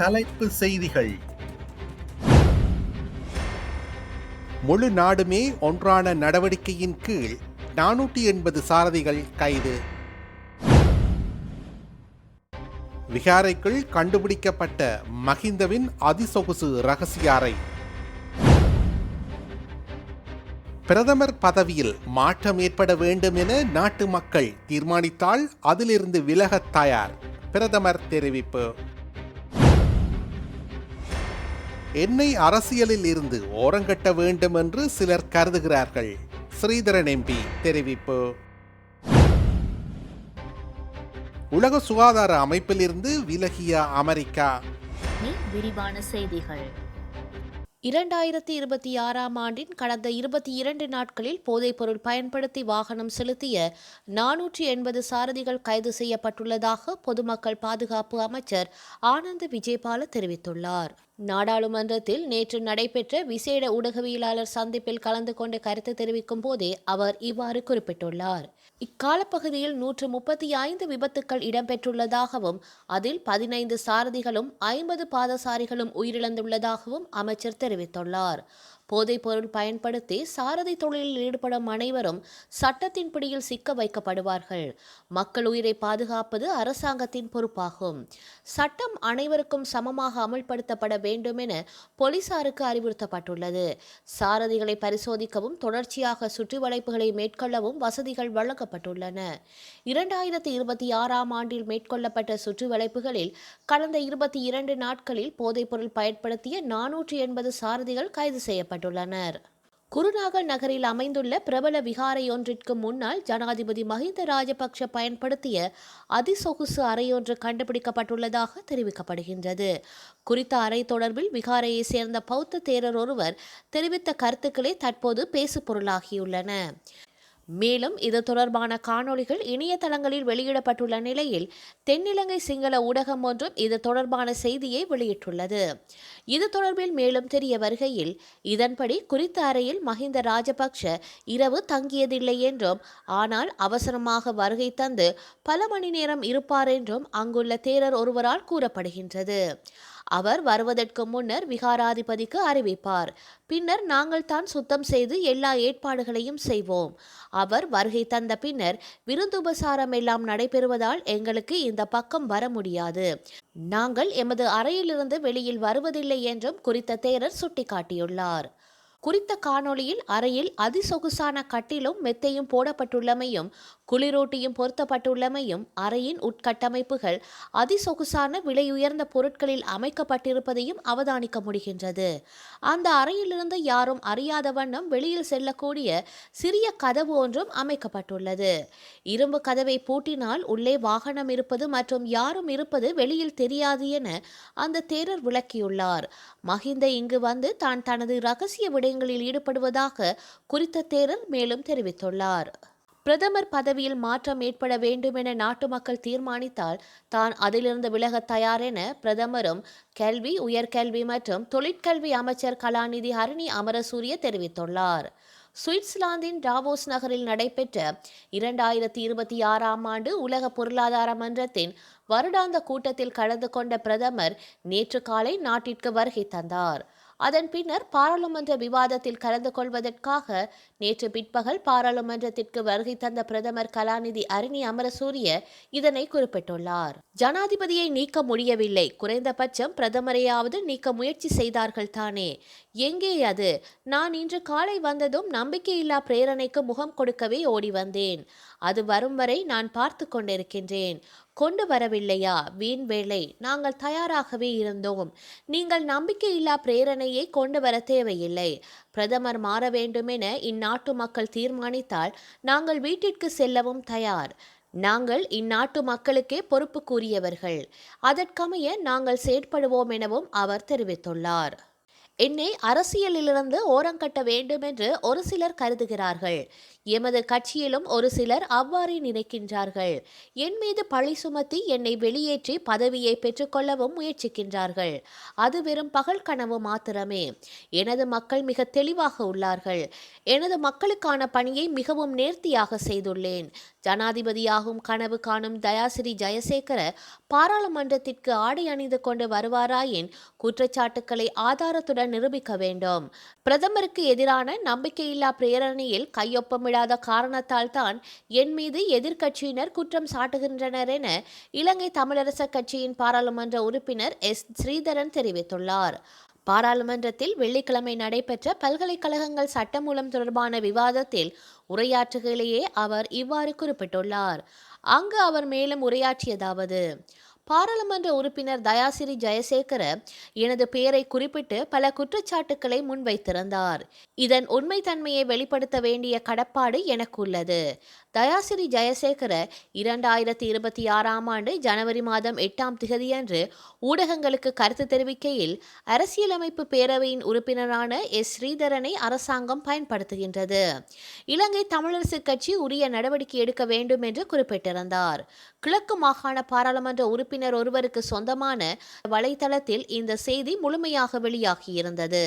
தலைப்பு செய்திகள். முழு நாடுமே ஒன்றான நடவடிக்கையின் கீழ் நானூற்றி எண்பது சாரதிகள் கைது. விகாரைக்குள் கண்டுபிடிக்கப்பட்ட மஹிந்தவின் அதிசொகுசு ரகசிய அறை பிரதமர் பதவியில் மாற்றம் ஏற்பட வேண்டும் என நாட்டு மக்கள் தீர்மானித்தால் அதிலிருந்து விலகத் தயார். பிரதமர் தெரிவிப்பு. என்னை அரசியலில் இருந்து ஓரங்கட்ட வேண்டும் என்று சிலர் கருதுகிறார்கள். ஸ்ரீதரன் எம்பி தெரிவிப்பு. உலக சுகாதார அமைப்பிலிருந்து விலகிய அமெரிக்கா. விரிவான செய்திகள். இரண்டாயிரத்தி இருபத்தி ஆறாம் ஆண்டின் கடந்த இருபத்தி இரண்டு நாட்களில் போதைப்பொருள் பயன்படுத்தி வாகனம் செலுத்திய நானூற்றி எண்பது சாரதிகள் கைது செய்யப்பட்டுள்ளதாக பொதுமக்கள் பாதுகாப்பு அமைச்சர் ஆனந்த் விஜயபால தெரிவித்துள்ளார். நாடாளுமன்றத்தில் நேற்று நடைபெற்ற விசேட ஊடகவியலாளர் சந்திப்பில் கலந்து கொண்டு கருத்து தெரிவிக்கும் போதே அவர் இவ்வாறு குறிப்பிட்டுள்ளார். இக்காலப்பகுதியில் நூற்று முப்பத்தி ஐந்து விபத்துக்கள் இடம்பெற்றுள்ளதாகவும் அதில் பதினைந்து சாரதிகளும் ஐம்பது பாதசாரிகளும் உயிரிழந்துள்ளதாகவும் அமைச்சர் தெரிவித்துள்ளார். போதைப்பொருள் பயன்படுத்தி சாரதி தொழிலில் ஈடுபடும் அனைவரும் சட்டத்தின் பிடியில் சிக்க வைக்கப்படுவார்கள். மக்கள் உயிரை பாதுகாப்பது அரசாங்கத்தின் பொறுப்பாகும். சட்டம் அனைவருக்கும் சமமாக அமல்படுத்தப்பட வேண்டும் என போலீசாருக்கு அறிவுறுத்தப்பட்டுள்ளது. சாரதிகளை பரிசோதிக்கவும் தொடர்ச்சியாக சுற்றுவளைப்புகளை மேற்கொள்ளவும் வசதிகள் வழங்கப்பட்டுள்ளன. இரண்டாயிரத்தி இருபத்தி ஆறாம் ஆண்டில் மேற்கொள்ளப்பட்ட சுற்றுவளைப்புகளில் கடந்த இருபத்தி இரண்டு நாட்களில் போதைப்பொருள் பயன்படுத்திய நானூற்றி எண்பது சாரதிகள் கைது செய்யப்பட்டுள்ளனர் குருநாகல் நகரில் அமைந்துள்ள பிரபல விகாரையொன்றிற்கு முன்னால் ஜனாதிபதி மஹிந்த ராஜபக்ஷ பயன்படுத்திய அதிசொகுசு அறையொன்று கண்டுபிடிக்கப்பட்டுள்ளதாக தெரிவிக்கப்படுகின்றது. குறித்த அறை தொடர்பில் விகாரையை சேர்ந்த பௌத்த தேரர் ஒருவர் தெரிவித்த கருத்துக்களே தற்போது பேசுபொருளாகியுள்ளன. மேலும் இது தொடர்பான காணொளிகள் இணையதளங்களில் வெளியிடப்பட்டுள்ள நிலையில் தென்னிலங்கை சிங்கள ஊடகம் ஒன்றும் இது தொடர்பான செய்தியை வெளியிட்டுள்ளது. இது தொடர்பில் மேலும் தெரிய வருகையில் இதன்படி குறித்த அறையில் மஹிந்த ராஜபக்ஷ இரவு தங்கியதில்லை என்றும் ஆனால் அவசரமாக வருகை தந்து பல மணி நேரம் இருப்பார் என்றும் அங்குள்ள தேரர் ஒருவரால் கூறப்படுகின்றது. அவர் வருவதற்கு முன்னர் விகாராதிபதிக்கு அறிவிப்பார். பின்னர் நாங்கள் தான் சுத்தம் செய்து எல்லா ஏற்பாடுகளையும் செய்வோம். அவர் வருகை தந்த பின்னர் விருந்துபசாரம் எல்லாம் நடைபெறுவதால் எங்களுக்கு இந்த பக்கம் வர முடியாது. நாங்கள் எமது அறையிலிருந்து வெளியில் வருவதில்லை என்றும் குறித்த தேரர் சுட்டிக்காட்டியுள்ளார். குறித்த காணொளியில் அறையில் அதிசொகுசான கட்டிலும் மெத்தையும் போடப்பட்டுள்ளமையும் குளிரூட்டியும் பொருத்தப்பட்டுள்ளமையும் அறையின் உட்கட்டமைப்புகள் அதிசொகுசான விலையுயர்ந்த பொருட்களில் அமைக்கப்பட்டிருப்பதையும் அவதானிக்க முடிகின்றது. அந்த அறையிலிருந்து யாரும் அறியாத வண்ணம் வெளியில் செல்லக்கூடிய சிறிய கதவு ஒன்றும் அமைக்கப்பட்டுள்ளது. இரும்பு கதவை பூட்டினால் உள்ளே வாகனம் இருப்பது மற்றும் யாரும் இருப்பது வெளியில் தெரியாது என அந்த தேரர் விளக்கியுள்ளார். மஹிந்த இங்கு வந்து தான் தனது ரகசிய விடயங்களில் ஈடுபடுவதாக குறித்த தேரர் மேலும் தெரிவித்துள்ளார். பிரதமர் பதவியில் மாற்றம் ஏற்பட வேண்டும் என நாட்டு மக்கள் தீர்மானித்தால் தான் அதிலிருந்து விலக தயார் என பிரதமரும் கல்வி உயர்கல்வி மற்றும் தொழிற்கல்வி அமைச்சர் கலாநிதி ஹரிணி அமரசூரிய தெரிவித்துள்ளார். சுவிட்சர்லாந்தின் டாவோஸ் நகரில் நடைபெற்ற இரண்டாயிரத்தி இருபத்தி ஆறாம் ஆண்டு உலக பொருளாதார மன்றத்தின் வருடாந்த கூட்டத்தில் கலந்து கொண்ட பிரதமர் நேற்று காலை நாட்டிற்கு வருகை தந்தார். அதன் பின்னர் பாராளுமன்ற விவாதத்தில் கலந்து கொள்வதற்காக நேற்று பிற்பகல் பாராளுமன்றத்திற்கு வருகை தந்த பிரதமர் கலாநிதி அரணி அமரசூரிய இதனை குறிப்பிட்டுள்ளார். ஜனாதிபதியை நீக்க முடியவில்லை. குறைந்தபட்சம் பிரதமரையாவது நீக்க முயற்சி செய்தார்கள் தானே. எங்கே அது? நான் இன்று காலை வந்ததும் நம்பிக்கையில்லா பிரேரணைக்கு முகம் கொடுக்கவே ஓடி வந்தேன். அது வரும் வரை நான் பார்த்து கொண்டிருக்கின்றேன். கொண்டு வரவில்லையா? வீண் வேலை. நாங்கள் தயாராகவே இருந்தோம். நீங்கள் நம்பிக்கையில்லா பிரேரணையை கொண்டு வர தேவையில்லை. பிரதமர் மாற வேண்டுமென இந்நாட்டு மக்கள் தீர்மானித்தால் நாங்கள் வீட்டிற்கு செல்லவும் தயார். நாங்கள் இந்நாட்டு மக்களுக்கே பொறுப்பு கூறியவர்கள் அதற்கமைய நாங்கள் செயற்படுவோம் எனவும் அவர் தெரிவித்துள்ளார். என்னை அரசியலிலிருந்து ஓரங்கட்ட வேண்டும் என்று ஒரு சிலர் கருதுகிறார்கள். எமது கட்சியிலும் ஒரு சிலர் அவ்வாறே நினைக்கின்றார்கள். என் மீது பழி சுமத்தி என்னை வெளியேற்றி பதவியை பெற்றுக்கொள்ளவும் முயற்சிக்கின்றார்கள். அது வெறும் பகல் கனவு மாத்திரமே. எனது மக்கள் மிக தெளிவாக உள்ளார்கள். எனது மக்களுக்கான பணியை மிகவும் நேர்த்தியாக செய்துள்ளேன். ஜனாதிபதியாகும் கனவு காணும் தயாசிரி ஜெயசேகர பாராளுமன்றத்திற்கு ஆடை அணிந்து கொண்டு வருவாராயின் குற்றச்சாட்டுக்களை ஆதாரத்துடன் நிரூபிக்க வேண்டும். பிரதமருக்கு எதிரான நம்பிக்கையில்லா பிரேரணையில் கையொப்பமிடாத காரணத்தால் தான் என் மீது எதிர்க்கட்சியினர் குற்றம் சாட்டுகின்றனர் என இலங்கை தமிழரசு கட்சியின் பாராளுமன்ற உறுப்பினர் எஸ். ஸ்ரீதரன் தெரிவித்துள்ளார். பாராளுமன்றத்தில் வெள்ளிக்கிழமை நடைபெற்ற பல்கலைக்கழகங்கள் சட்டமூலம் தொடர்பான விவாதத்தில் உரையாற்றுகையிலேயே அவர் இவ்வாறு குறிப்பிட்டுள்ளார். அங்கு அவர் மேலும் உரையாற்றியதாவது பாராளுமன்ற உறுப்பினர் தயாசிரி ஜெயசேகர எனது பெயரை குறிப்பிட்டு பல குற்றச்சாட்டுக்களை முன்வைத்திருந்தார். இதன் உண்மைத்தன்மையை வெளிப்படுத்த வேண்டிய கடப்பாடு எனக்கு உள்ளது தயாசிரி ஜெயசேகர இரண்டாயிரத்தி இருபத்தி ஆறாம் ஆண்டு ஜனவரி மாதம் எட்டாம் திகதியன்று ஊடகங்களுக்கு கருத்து தெரிவிக்கையில் அரசியலமைப்பு பேரவையின் உறுப்பினரான எஸ் ஸ்ரீதரனை அரசாங்கம் பயன்படுத்துகின்றது. இலங்கை தமிழரசு கட்சி உரிய நடவடிக்கை எடுக்க வேண்டும் என்று குறிப்பிட்டிருந்தார். கிழக்கு மாகாண பாராளுமன்ற உறுப்பினர் ஒருவருக்கு சொந்தமான வலைத்தளத்தில் இந்த செய்தி முழுமையாக வெளியாகியிருந்தது.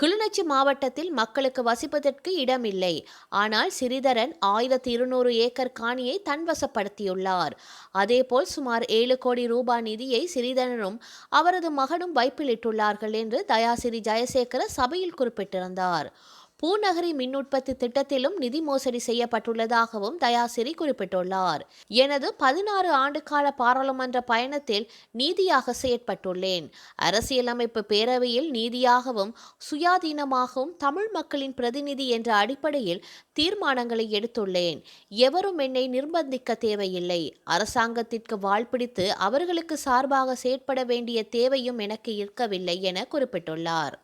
கிளிநொச்சி மாவட்டத்தில் மக்களுக்கு வசிப்பதற்கு இடமில்லை. ஆனால் சிறிதரன் ஆயிரத்தி இருநூறு ஏக்கர் காணியை தன்வசப்படுத்தியுள்ளார். அதேபோல் சுமார் ஏழு கோடி ரூபாய் நிதியை சிறிதரனும் அவரது மகனும் வைப்பிலிட்டுள்ளார்கள் என்று தயாசிரி ஜெயசேகர சபையில் குறிப்பிட்டிருந்தார். பூநகரி மின் உற்பத்தி திட்டத்திலும் நிதி மோசடி செய்யப்பட்டுள்ளதாகவும் தயாசிரி குறிப்பிட்டுள்ளார். எனது பதினாறு ஆண்டுகால பாராளுமன்ற பயணத்தில் நீதியாக செயற்பட்டுள்ளேன். அரசியலமைப்பு பேரவையில் நீதியாகவும் சுயாதீனமாகவும் தமிழ் மக்களின் பிரதிநிதி என்ற அடிப்படையில் தீர்மானங்களை எடுத்துள்ளேன். எவரும் என்னை நிர்பந்திக்க தேவையில்லை. அரசாங்கத்திற்கு வாழ்பிடித்து அவர்களுக்கு சார்பாக செயற்பட வேண்டிய தேவையும் எனக்கு இருக்கவில்லை என குறிப்பிட்டுள்ளார்.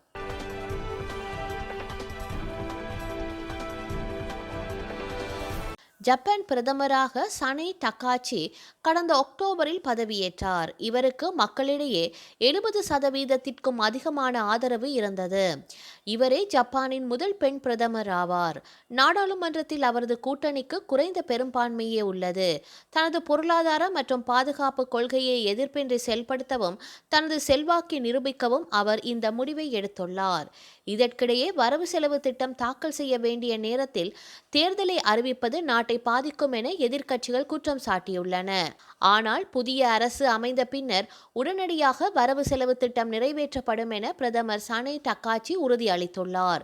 ஜப்பான் பிரதமராக சனை டக்காச்சி கடந்த அக்டோபரில் பதவியேற்றார். இவருக்கு மக்களிடையே எழுபது சதவீதத்திற்கும் அதிகமான ஆதரவு இருந்தது. இவரே ஜப்பானின் முதல் பெண் பிரதமர் ஆவார். நாடாளுமன்றத்தில் அவரது கூட்டணிக்கு குறைந்த பெரும்பான்மையே உள்ளது. தனது பொருளாதார மற்றும் பாதுகாப்பு கொள்கையை எதிர்ப்பின்றி செயல்படுத்தவும் தனது செல்வாக்கை நிரூபிக்கவும் அவர் இந்த முடிவை எடுத்துள்ளார். இதற்கிடையே வரவு செலவு திட்டம் தாக்கல் செய்ய வேண்டிய நேரத்தில் தேர்தலை அறிவிப்பது நாட்டை பாதிக்கும் என எதிர்க்கட்சிகள் குற்றம் சாட்டியுள்ளன. ஆனால் புதிய அரசு அமைந்த பின்னர் உடனடியாக வரவு செலவு திட்டம் நிறைவேற்றப்படும் என பிரதமர் சனே டக்காச்சி உறுதியளித்துள்ளார்.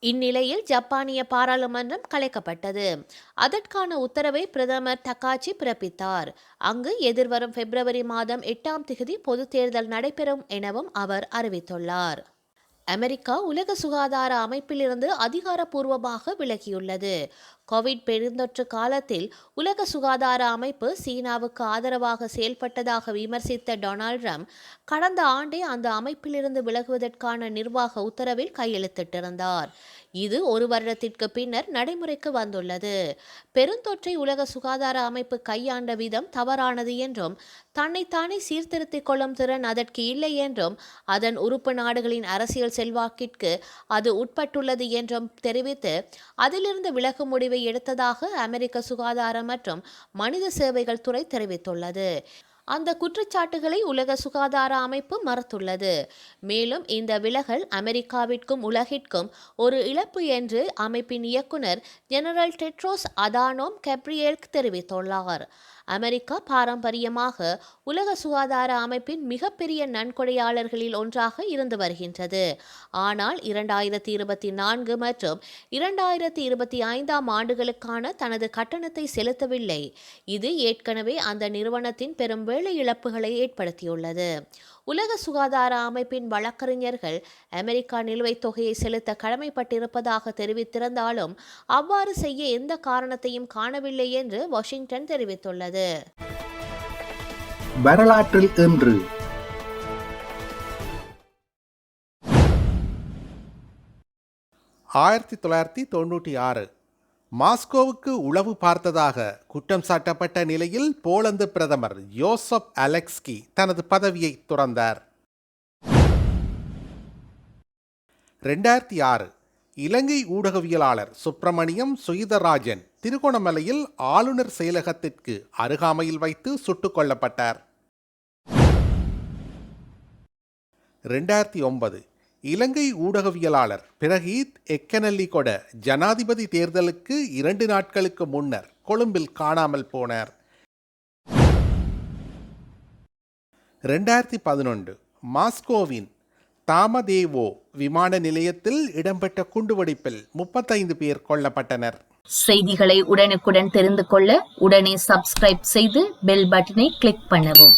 இந்நிலையில் ஜப்பானிய பாராளுமன்றம் கலைக்கப்பட்டது. அதற்கான உத்தரவை பிரதமர் தக்காச்சி பிறப்பித்தார். அங்கு எதிர்வரும் பிப்ரவரி மாதம் எட்டாம் திகதி பொதுத் தேர்தல் நடைபெறும் எனவும் அவர் அறிவித்துள்ளார். அமெரிக்கா உலக சுகாதார அமைப்பிலிருந்து அதிகாரப்பூர்வமாக விலகியுள்ளது. கோவிட் பெருந்தொற்று காலத்தில் உலக சுகாதார அமைப்பு சீனாவுக்கு ஆதரவாக செயல்பட்டதாக விமர்சித்த டொனால்ட் ட்ரம்ப் கடந்த ஆண்டே அந்த அமைப்பிலிருந்து விலகுவதற்கான நிர்வாக உத்தரவில் கையெழுத்திட்டிருந்தார். இது ஒரு வருடத்திற்கு பின்னர் நடைமுறைக்கு வந்துள்ளது. பெருந்தொற்றை உலக சுகாதார அமைப்பு கையாண்ட விதம் தவறானது என்றும் தன்னைத்தானே சீர்திருத்திக் கொள்ளும் திறன் அதற்கு இல்லை என்றும் அதன் உறுப்பு நாடுகளின் அரசியல் செல்வாக்கிற்கு அது உட்பட்டுள்ளது என்றும் தெரிவித்து அதிலிருந்து விலகும் முடிவு எடுத்ததாக அமெரிக்க சுகாதார மற்றும் மனித சேவைகள் துறை தெரிவித்துள்ளது. அந்த குற்றச்சாட்டுகளை உலக சுகாதார அமைப்பு மறுத்துள்ளது. மேலும் இந்த விலகல் அமெரிக்காவிற்கும் உலகிற்கும் ஒரு இழப்பு என்று அமைப்பின் இயக்குனர் ஜெனரல் டெட்ரோஸ் அதானோம் கெப்ரியேல்க் தெரிவித்துள்ளார். அமெரிக்கா பாரம்பரியமாக உலக சுகாதார அமைப்பின் மிகப்பெரிய நன்கொடையாளர்களில் ஒன்றாக இருந்து வருகின்றது. ஆனால் இரண்டாயிரத்தி இருபத்தி நான்கு மற்றும் இரண்டாயிரத்தி இருபத்தி ஐந்தாம் ஆண்டுகளுக்கான தனது கட்டணத்தை செலுத்தவில்லை. இது ஏற்கனவே அந்த நிறுவனத்தின் பெரும் வேலை இழப்புகளை ஏற்படுத்தியுள்ளது. உலக சுகாதார அமைப்பின் வழக்கறிஞர்கள் அமெரிக்கா நிலுவைத் தொகையை செலுத்த கடமைப்பட்டிருப்பதாக தெரிவித்திருந்தாலும் அவ்வாறு செய்ய எந்த காரணத்தையும் காணவில்லை என்று வாஷிங்டன் தெரிவித்துள்ளது. வரலாற்றில் இன்று. ஆயிரத்தி தொள்ளாயிரத்தி தொண்ணூற்றி ஆறு மாஸ்கோவுக்கு உளவு பார்த்ததாக குற்றம் சாட்டப்பட்ட நிலையில் போலந்து பிரதமர் யோசப் அலெக்ஸ்கி தனது பதவியை துறந்தார். ரெண்டாயிரத்தி ஆறு இலங்கை ஊடகவியலாளர் சுப்பிரமணியம் சுயிதராஜன் திருகோணமலையில் ஆளுநர் செயலகத்திற்கு அருகாமையில் வைத்து சுட்டுக் கொல்லப்பட்டார். ரெண்டாயிரத்தி ஒன்பது இலங்கை ஊடகவியலாளர் பிரகீத் எக்கனல்லி கொட ஜனாதிபதி தேர்தலுக்கு இரண்டு நாட்களுக்கு முன்னர் கொழும்பில் காணாமல் போனார். ரெண்டாயிரத்தி பதினொன்று மாஸ்கோவின் தாமதேவோ விமான நிலையத்தில் இடம்பெற்ற குண்டுவெடிப்பில் முப்பத்தைந்து பேர் கொல்லப்பட்டனர். செய்திகளை உடனுக்குடன் தெரிந்து கொள்ள உடனே சப்ஸ்கிரைப் செய்து பெல் பட்டனை கிளிக் பண்ணவும்.